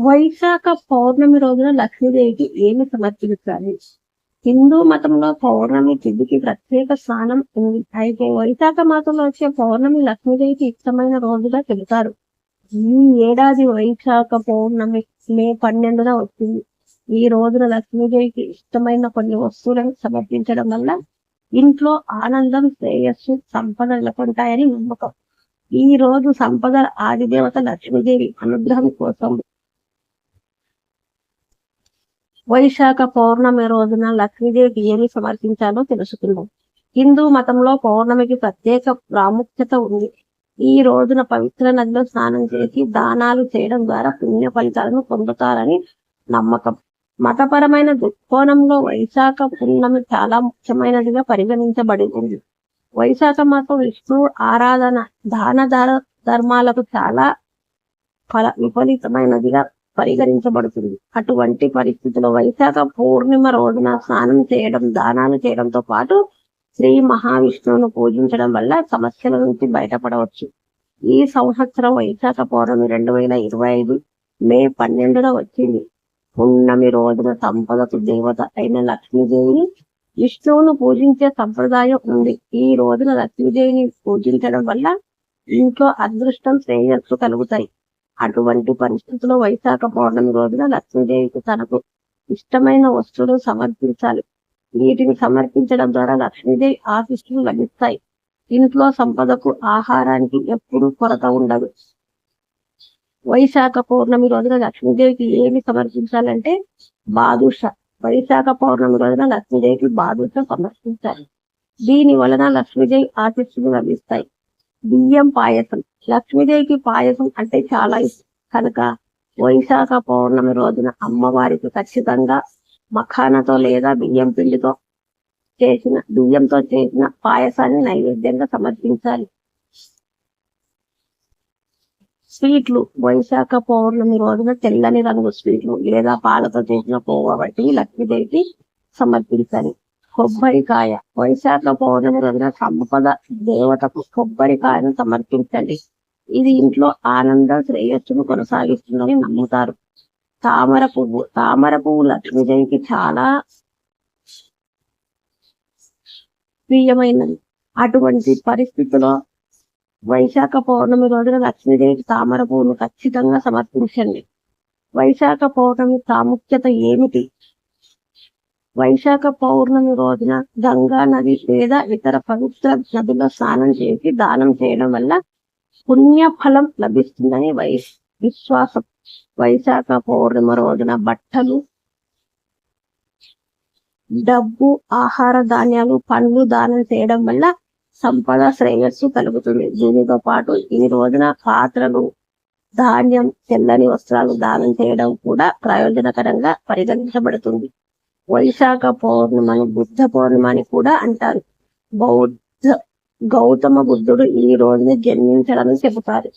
వైశాఖ పౌర్ణమి రోజున లక్ష్మీదేవికి ఏమి సమర్పించాలి? హిందూ మతంలో పౌర్ణమి తిథికి ప్రత్యేక స్థానం ఉంది. అయితే వైశాఖ మాసంలో వచ్చే పౌర్ణమి లక్ష్మీదేవికి ఇష్టమైన రోజుగా చెబుతారు. ఈ ఏడాది వైశాఖ పౌర్ణమి మే పన్నెండున వచ్చింది. ఈ రోజున లక్ష్మీదేవికి ఇష్టమైన కొన్ని వస్తువులను సమర్పించడం వల్ల ఇంట్లో ఆనందం శ్రేయస్సు సంపద నెలకొంటాయని నమ్మకం. ఈ రోజు సంపద ఆదిదేవత లక్ష్మీదేవి అనుగ్రహం కోసం వైశాఖ పౌర్ణమి రోజున లక్ష్మీదేవికి ఏమి సమర్పించాలో తెలుసుకుందాం. హిందూ మతంలో పౌర్ణమికి ప్రత్యేక ప్రాముఖ్యత ఉంది. ఈ రోజున పవిత్ర నదిలో స్నానం చేసి దానాలు చేయడం ద్వారా పుణ్య ఫలితాలను పొందుతారని నమ్మకం. మతపరమైన దృక్కోణంలో వైశాఖ పుణ్యమి చాలా ముఖ్యమైనదిగా పరిగణించబడింది. వైశాఖ మాసం విష్ణు ఆరాధన దాన ధర్మాలకు చాలా ఫల విపరీతమైనదిగా పరిగణించబడుతుంది. అటువంటి పరిస్థితుల్లో వైశాఖ పూర్ణిమ రోజున స్నానం చేయడం దానాలు చేయడంతో పాటు శ్రీ మహావిష్ణువును పూజించడం వల్ల సమస్యల నుంచి బయటపడవచ్చు. ఈ సంవత్సరం వైశాఖ పౌర్ణమి రెండు వేల ఇరవై ఐదు మే పన్నెండున వచ్చింది. పున్నమి రోజున సంపదకు దేవత అయిన లక్ష్మీదేవిని విష్ణువును పూజించే సంప్రదాయం ఉంది. ఈ రోజున లక్ష్మీదేవిని పూజించడం వల్ల ఇంట్లో అదృష్టం శ్రేయస్సు కలుగుతాయి. అటువంటి పరిస్థితుల్లో వైశాఖ పౌర్ణమి రోజున లక్ష్మీదేవికి తనకు ఇష్టమైన వస్తువులు సమర్పించాలి. వీటిని సమర్పించడం ద్వారా లక్ష్మీదేవి ఆశిష్టులు లభిస్తాయి. ఇంట్లో సంపదకు ఆహారానికి ఎప్పుడూ కొరత ఉండదు. వైశాఖ పౌర్ణమి రోజున లక్ష్మీదేవికి ఏమి సమర్పించాలంటే బాదుష. వైశాఖ పౌర్ణమి రోజున లక్ష్మీదేవికి బాదుష సమర్పించాలి. దీని వలన లక్ష్మీదేవి ఆశిస్సులు లభిస్తాయి. బియ్యం పాయసం. లక్ష్మీదేవికి పాయసం అంటే చాలా ఇష్టం. కనుక వైశాఖ పౌర్ణమి రోజున అమ్మవారికి ఖచ్చితంగా మఖానతో లేదా బియ్యం పిండితో చేసిన బియ్యంతో చేసిన పాయసాన్ని నైవేద్యంగా సమర్పించాలి. స్వీట్లు. వైశాఖ పౌర్ణమి రోజున తెల్లని రంగు స్వీట్లు లేదా పాలతో చేసిన పోవబట్టి లక్ష్మీదేవికి సమర్పించాలి. కొబ్బరికాయ. వైశాఖ పౌర్ణమి రోజున సంపద దేవతకు కొబ్బరికాయను సమర్పించండి. ఇది ఇంట్లో ఆనంద శ్రేయస్సును కొనసాగిస్తుందని నమ్ముతారు. తామర పువ్వు. తామర పువ్వు లక్ష్మీదేవికి చాలా ప్రియమైనది. అటువంటి పరిస్థితిలో వైశాఖ పౌర్ణమి రోజున లక్ష్మీదేవికి తామర పువ్వును ఖచ్చితంగా సమర్పించండి. వైశాఖ పౌర్ణమి ప్రాముఖ్యత ఏమిటి? వైశాఖ పౌర్ణమి రోజున గంగా నది లేదా ఇతర పవిత్ర నదిలో స్నానం చేసి దానం చేయడం వల్ల పుణ్య ఫలం లభిస్తుందని వై విశ్వాసం వైశాఖ పౌర్ణమి రోజున బట్టలు డబ్బు ఆహార ధాన్యాలు పండ్లు దానం చేయడం వల్ల సంపద శ్రేయస్సు కలుగుతుంది. దీనితో పాటు ఈ రోజున పాత్రలు ధాన్యం తెల్లని వస్త్రాలు దానం చేయడం కూడా ప్రయోజనకరంగా పరిగణించబడుతుంది. వైశాఖ పౌర్ణమని బుద్ధ పౌర్ణమని కూడా అంటారు. బౌద్ధ గౌతమ బుద్ధుడు ఈ రోజునే జన్మించడని చెబుతారు.